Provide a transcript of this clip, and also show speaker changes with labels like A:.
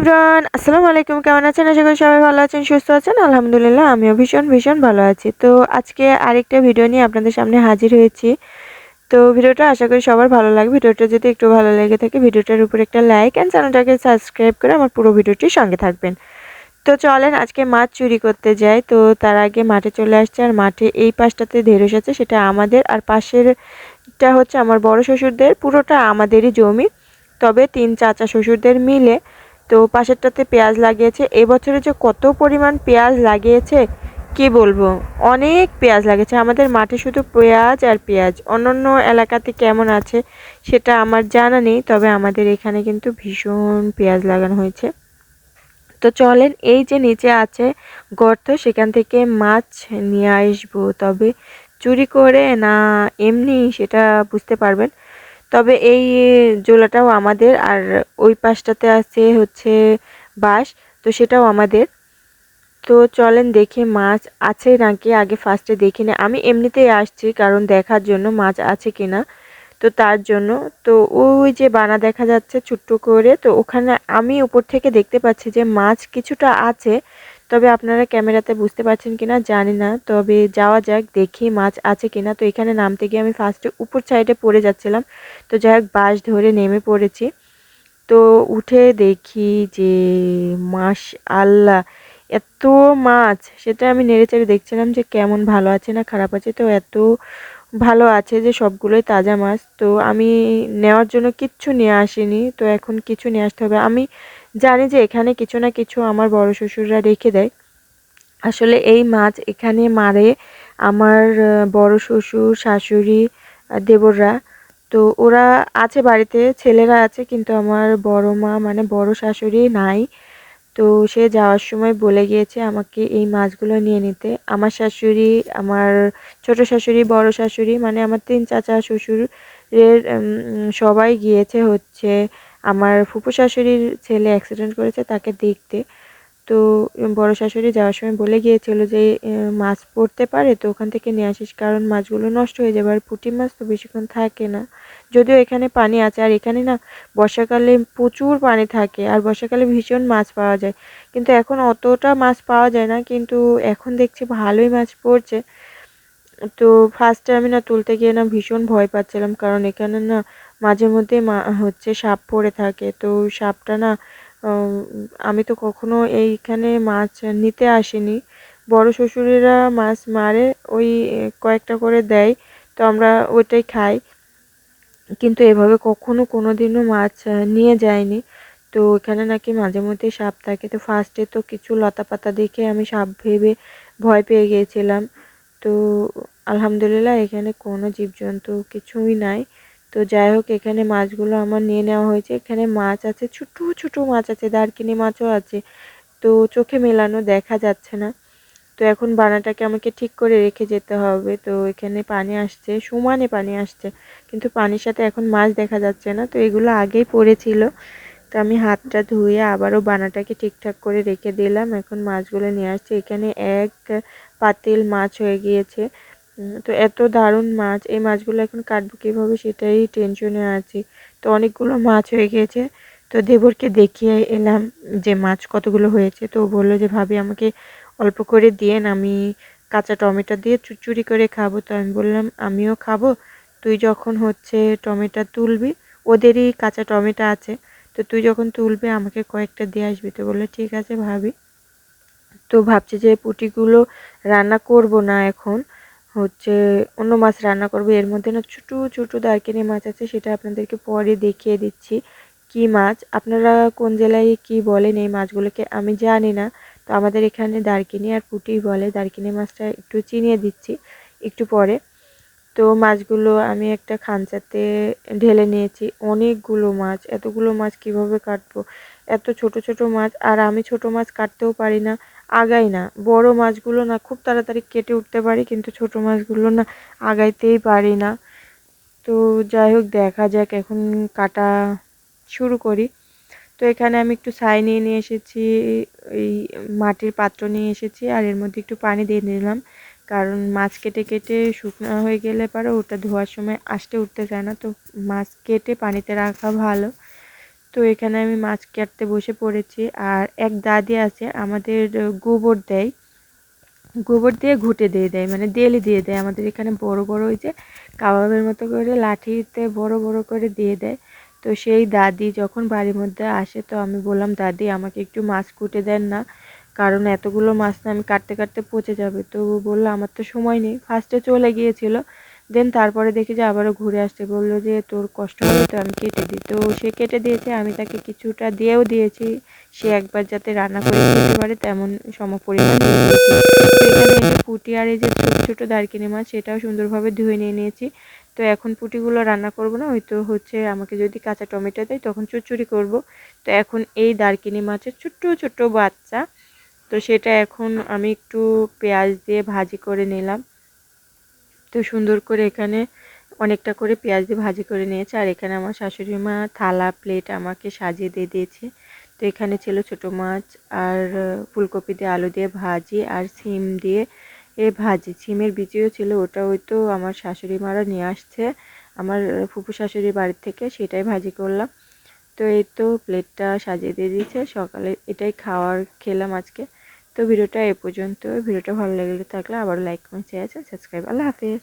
A: Everyone আসসালামু আলাইকুম। কেমন আছেন? আশা করি সবাই ভালো আছেন, সুস্থ আছেন। আলহামদুলিল্লাহ, আমিও ভীষণ ভীষণ ভালো আছি। তো আজকে আরেকটা ভিডিও নিয়ে আপনাদের সামনে হাজির হয়েছি। তো ভিডিওটা আশা করি সবার ভালো লাগবে। ভিডিওটা যদি একটু ভালো লেগে থাকে, ভিডিওটার উপর একটা লাইক অ্যান্ড চ্যানেলটাকে সাবস্ক্রাইব করে আমার পুরো ভিডিওটির সঙ্গে থাকবেন। তো চলেন, আজকে মাছ চুরি করতে যাই। তো তার আগে মাঠে চলে আসছে আর মাঠে এই পাশটাতে ঢেঁড়স আছে সেটা আমাদের। আর পাশেরটা হচ্ছে আমার বড় শ্বশুরদের, পুরোটা আমাদেরই জমি। তবে তিন চাচা শ্বশুরদের মিলে তো পাশেরটাতে পেঁয়াজ লাগিয়েছে। এবছরে যে কত পরিমাণ পেঁয়াজ লাগিয়েছে, কি বলব? অনেক পেঁয়াজ লাগিয়েছে। আমাদের মাঠে শুধু পেঁয়াজ আর পেঁয়াজ। অন্যান্য এলাকাতে কেমন আছে সেটা আমার জানা নেই, তবে আমাদের এখানে কিন্তু ভীষণ পেঁয়াজ লাগানো হয়েছে। তো চলেন, এই যে নিচে আছে গর্ত, সেখান থেকে মাছ নিয়ে আসব। তবে চুরি করে না, এমনি সেটা বুঝতে পারবেন। তবে এই জোলাটাও আমাদের, আর ওই পাশটাতে আছে হচ্ছে বাঁশ, তো সেটাও আমাদের। তো চলেন দেখি মাছ আছে নাকি? আগে ফার্স্টে দেখি না। আমি এমনিতেই আসছি কারণ দেখার জন্য মাছ আছে কিনা, তো তার জন্য। তো ওই যে বানা দেখা যাচ্ছে ছোট্ট করে, তো ওখানে আমি উপর থেকে দেখতে পাচ্ছি যে মাছ কিছুটা আছে তবে আপনারা ক্যামেরাতে বুঝতে পারছেন কিনা জানি না। তবে যাওয়া যাক, দেখি মাছ আছে কিনা। তো এখানে নামতে গিয়ে আমি ফার্স্টে উপর সাইডে পড়ে যাচ্ছিলাম। তো যাই হোক বাস ধরে নেমে পড়েছি। তো উঠে দেখি যে মাস আল্লাহ এত মাছ। সেটা আমি নেড়ে চেড়ে দেখছিলাম যে কেমন ভালো আছে না খারাপ আছে। তো এত ভালো আছে যে সবগুলোই তাজা মাছ। তো আমি নেওয়ার জন্য কিচ্ছু নিয়ে আসিনি। তো এখন কিছু নিয়ে আসতে হবে। আমি জানি যে এখানে কিছু না কিছু আমার বড় শ্বশুররা রেখে দেয়। আসলে এই মাছ এখানে মারে আমার বড় শ্বশুর, শাশুড়ি দেবররা। তো ওরা আছে বাড়িতে, ছেলেরা আছে, কিন্তু আমার বড় মা মানে বড় শাশুড়ি নাই। তো সে যাওয়ার সময় বলে গিয়েছে আমাকে এই মাছগুলো নিয়ে নিতে। আমার শাশুড়ি, আমার ছোট শাশুড়ি, বড় শাশুড়ি মানে আমার তিন চাচা শ্বশুরের সবাই গিয়েছে হচ্ছে আমার ফুপু শাশুড়ির ছেলে অ্যাক্সিডেন্ট করেছে তাকে দেখতে। তো বড় শাশুড়ি যাওয়ার সময় বলে গিয়েছিল যে মাছ পড়তে পারে তো ওখান থেকে নিয়ে আসিস কারণ মাছগুলো নষ্ট হয়ে যাবে আর পুঁটি মাছ তো বেশিক্ষণ থাকে না। যদিও এখানে পানি আছে আর এখানে না বর্ষাকালে প্রচুর পানি থাকে আর বর্ষাকালে ভীষণ মাছ পাওয়া যায়। কিন্তু এখন অতটা মাছ পাওয়া যায় না কিন্তু এখন দেখছি ভালোই মাছ পড়ছে। তো ফার্স্টে আমি না তুলতে গিয়ে না ভীষণ ভয় পাচ্ছিলাম কারণ এখানে না মাঝে মধ্যে হচ্ছে সাপ পড়ে থাকে। তো সাপটা না আমি তো কখনো এইখানে মাছ নিতে আসিনি। বড় শ্বশুরেরা মাছ মারে, ওই কয়েকটা করে দেয়, তো আমরা ওইটাই খাই। কিন্তু এভাবে কখনো কোনো দিনও মাছ নিয়ে যায়নি তো এখানে নাকি মাঝে মধ্যে সাপ থাকে। তো ফার্স্টে তো কিছু লতা পাতা দেখে আমি সাপ ভেবে ভয় পেয়ে গিয়েছিলাম তো আলহামদুলিল্লাহ এখানে কোনো জীবজন্তু কিছুই নাই। তো যাই হোক, এখানে মাছগুলো আমার নিয়ে নেওয়া হয়েছে। এখানে মাছ আছে, ছোটো ছোটো মাছ আছে, দারকিনি মাছও আছে। তো চোখে মেলানো দেখা যাচ্ছে না। তো এখন বানাটাকে আমাকে ঠিক করে রেখে যেতে হবে। তো এখানে পানি আসছে, সমানে পানি আসছে। কিন্তু পানির সাথে এখন মাছ দেখা যাচ্ছে না। তো এগুলো আগেই পড়েছিল। তো আমি হাতটা ধুয়ে আবারও বানাটাকে ঠিকঠাক করে রেখে দিলাম। এখন মাছগুলো নিয়ে আসছে। এখানে এক পাতিল মাছ হয়ে গিয়েছে। তো এত দারুণ মাছ। এই মাছগুলো এখন কাটবো কীভাবে সেটাই টেনশনে আছি। তো অনেকগুলো মাছ হয়ে গিয়েছে তো দেবরকে দেখিয়ে এলাম যে মাছ কতগুলো হয়েছে। তো বলল যে, ভাবি, আমাকে অল্প করে দিয়েন। আমি কাঁচা টমেটো দিয়ে চুচুরি করে খাব। তো আমি বললাম, আমিও খাব। তুই যখন হচ্ছে টমেটো তুলবি, ওদেরই কাঁচা টমেটো আছে। তো তুই যখন তুলবি, আমাকে কয়েকটা দিয়ে আসবি। তো বলল, ঠিক আছে ভাবি। তো ভাবছি যে পুটিগুলো রান্না করব না এখন। হচ্ছে অন্য মাছ রান্না করব। এর মধ্যে না ছোটো ছোটো দারকিনি মাছ আছে, সেটা আপনাদেরকে পরে দেখিয়ে দিচ্ছি কি মাছ। আপনারা কোন জেলায় কি বলেন এই মাছগুলোকে আমি জানি না। তো আমাদের এখানে দারকিনি আর পুটি বলে দারকিনি মাছটা একটু চিনিয়ে দিচ্ছি একটু পরে। তো মাছগুলো আমি একটা খাঞ্চাতে ঢেলে নিয়েছি। অনেকগুলো মাছ, এতগুলো মাছ কীভাবে কাটবো? এত ছোট ছোট মাছ, আর আমি ছোট মাছ কাটতেও পারি না। আগাই না। বড় মাছগুলো না খুব তাড়াতাড়ি কেটে উঠতে পারি, কিন্তু ছোট মাছগুলো না আগাইতেই পারি না। তো যাই হোক, দেখা যাক, এখন কাটা শুরু করি। তো এখানে আমি একটু ছাই নিয়ে নিয়ে এসেছি, এই মাটির পাত্র নিয়ে এসেছি, আর এর মধ্যে একটু পানি দিয়ে নিলাম কারণ মাছ কেটে কেটে শুকনো হয়ে গেলে পরে, ওটা ধোয়ার সময় আসতে উঠতে চায় না, তো মাছ কেটে পানিতে রাখা ভালো। তো এখানে আমি মাছ কাটতে বসে পড়েছি আর এক দাদি আছে, আমাদের গোবর দেয়। গোবর দিয়ে ঘুটে দিয়ে দেয় মানে দেলি দিয়ে দেয়। আমাদের এখানে বড় বড় ওই যে কাবাবের মতো করে লাঠিতে বড় বড় করে দিয়ে দেয়। তো সেই দাদি যখন বাড়ির মধ্যে আসে, তো আমি বললাম, দাদি, আমাকে একটু মাছ কুটে দেন না, কারণ এতগুলো মাছ না আমি কাটতে কাটতে পচে যাবে। তো বলল, আমার তো সময় নেই। ফার্স্টে চলে গিয়েছিল। দেন তারপরে দেখি যে আবারও ঘুরে আসতে বলল যে, তোর কষ্ট হবে তো আমি কেটে দিই। তো সে কেটে দিয়েছে, আমি তাকে কিছুটা দিয়েও দিয়েছি। সে একবার যাতে রান্না করে খেতে পারে, তেমন সম পরিমাণ তো এখানে এই যে পুঁটি আর এই যে ছোটো ছোটো দারকিনি মাছ, সেটাও সুন্দরভাবে ধুয়ে নিয়ে নিয়েছি। তো এখন পুঁটিগুলো রান্না করব না হয়তো হচ্ছে আমাকে যদি কাঁচা টমেটো দেয় তখন চুচুরি করব। তো এখন এই দারকিনি মাছের ছোট্ট ছোট্ট বাচ্চা। তো সেটা এখন আমি একটু পেঁয়াজ দিয়ে ভাজি করে নিলাম। তো সুন্দর করে এখানে অনেকটা করে পেঁয়াজ দিয়ে ভাজি করে নিয়েছে। আর এখানে আমার শাশুড়ি মা থালা প্লেট আমাকে সাজিয়ে দিয়ে দিয়েছে। তো এখানে ছিল ছোট মাছ আর ফুলকপি দিয়ে আলু দিয়ে ভাজি আর সিম দিয়ে এ ভাজি। সিমের বিচিও ছিল ওটা ওই তো আমার শাশুড়ি মারা নিয়ে আসছে। আমার ফুপু শাশুড়ির বাড়ির থেকে সেটাই ভাজি করলাম। তো এই তো প্লেটটা সাজিয়ে দিয়ে দিয়েছে। সকালে এটাই খাওয়ার খেলাম আজকে। তো ভিডিওটা এ পর্যন্ত ভিডিওটা ভালো লাগলে থাকলে আবার লাইক কমেন্ট শেয়ার সাবস্ক্রাইব আল্লাহ হাফিজ।